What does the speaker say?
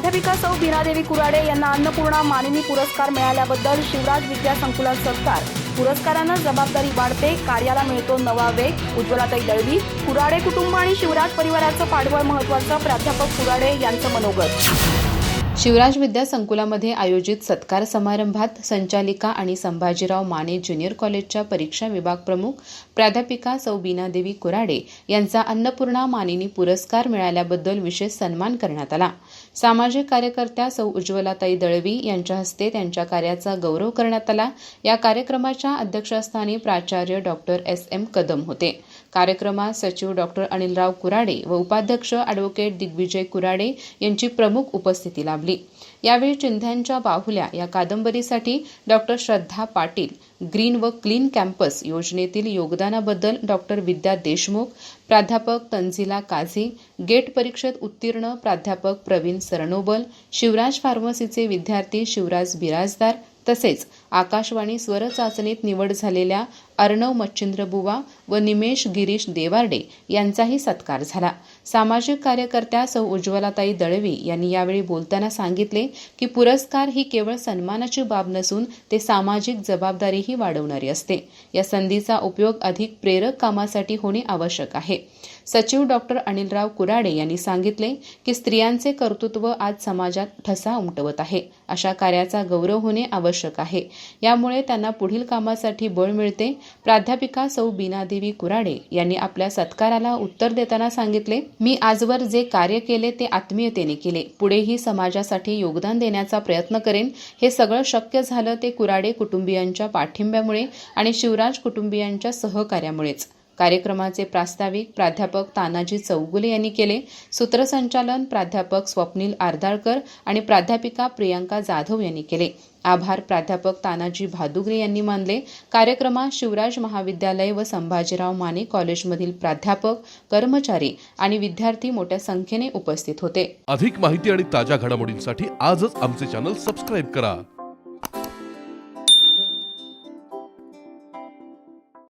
प्राध्यापिका सौ बीनादेवी कुराडे यांना अन्नपूर्णा मानिनी पुरस्कार मिळाल्याबद्दल शिवराज विद्या संकुलात सत्कार पुरस्कारानं जबाबदारी वाढते कार्याला मिळतो नवा वेग उज्ज्वलाताई दळवी कुराडे कुटुंब आणि शिवराज परिवाराचं पाठबळ महत्वाचं प्राध्यापक कुराडे यांचं मनोगत. शिवराज विद्या संकुलामध्ये आयोजित सत्कार समारंभात संचालिका आणि संभाजीराव माने ज्युनियर कॉलेजच्या परीक्षा विभाग प्रमुख प्राध्यापिका सौ बीनादेवी कुराडे यांचा अन्नपूर्णा मानिनी पुरस्कार मिळाल्याबद्दल विशेष सन्मान करण्यात आला. सामाजिक कार्यकर्त्या सौ उज्ज्वलाताई दळवी यांच्या हस्ते त्यांच्या कार्याचा गौरव करण्यात आला. या कार्यक्रमाच्या अध्यक्षस्थानी प्राचार्य डॉक्टर एस. एम. कदम होते. कार्यक्रमात सचिव डॉक्टर अनिलराव कुराडे व उपाध्यक्ष अॅडव्होकेट दिग्विजय कुराडे यांची प्रमुख उपस्थिती लाभली. यावेळी चिंध्यांच्या बाहुल्या या कादंबरीसाठी डॉक्टर श्रद्धा पाटील ग्रीन व क्लीन कॅम्पस योजनेतील योगदानाबद्दल डॉक्टर विद्या देशमुख प्राध्यापक तंझिला काझी गेट परीक्षेत उत्तीर्ण प्राध्यापक प्रवीण सरनोबल शिवराज फार्मसीचे विद्यार्थी शिवराज बिराजदार तसेच आकाशवाणी स्वर चाचणीत निवड झालेल्या अर्णव मच्छिंद्र बुवा व निमेश गिरीश देवार्डे यांचाही सत्कार झाला. सामाजिक कार्यकर्त्या सौ उज्ज्वलाताई दळवी यांनी यावेळी बोलताना सांगितले की पुरस्कार ही केवळ सन्मानाची बाब नसून ते सामाजिक जबाबदारीही वाढवणारी असते. या संधीचा उपयोग अधिक प्रेरक कामासाठी होणे आवश्यक आहे. सचिव डॉक्टर अनिलराव कुराडे यांनी सांगितले की स्त्रियांचे कर्तृत्व आज समाजात ठसा उमटवत आहे. अशा कार्याचा गौरव होणे आवश्यक आहे. यामुळे त्यांना पुढील कामासाठी बळ मिळते. प्राध्यापिका सौ बीनादेवी कुराडे यांनी आपल्या सत्काराला उत्तर देताना सांगितले मी आजवर जे कार्य केले ते आत्मीयतेने केले. पुढेही समाजासाठी योगदान देण्याचा प्रयत्न करेन. हे सगळं शक्य झालं ते कुराडे कुटुंबियांच्या पाठिंब्यामुळे आणि शिवराज कुटुंबियांच्या सहकार्यामुळेच. कार्यक्रमाचे प्रास्ताविक प्राध्यापक तानाजी चौगुले यांनी केले. सूत्रसंचालन प्राध्यापक स्वप्नील आरदाळकर आणि प्राध्यापिका प्रियांका जाधव यांनी केले. आभार प्राध्यापक तानाजी भादुगरे यांनी मानले. कार्यक्रमात शिवराज महाविद्यालय व संभाजीराव माने कॉलेजमधील प्राध्यापक कर्मचारी आणि विद्यार्थी मोठ्या संख्येने उपस्थित होते. अधिक माहिती आणि ताज्या घडामोडींसाठी आजच आमचे चॅनल सबस्क्राईब करा.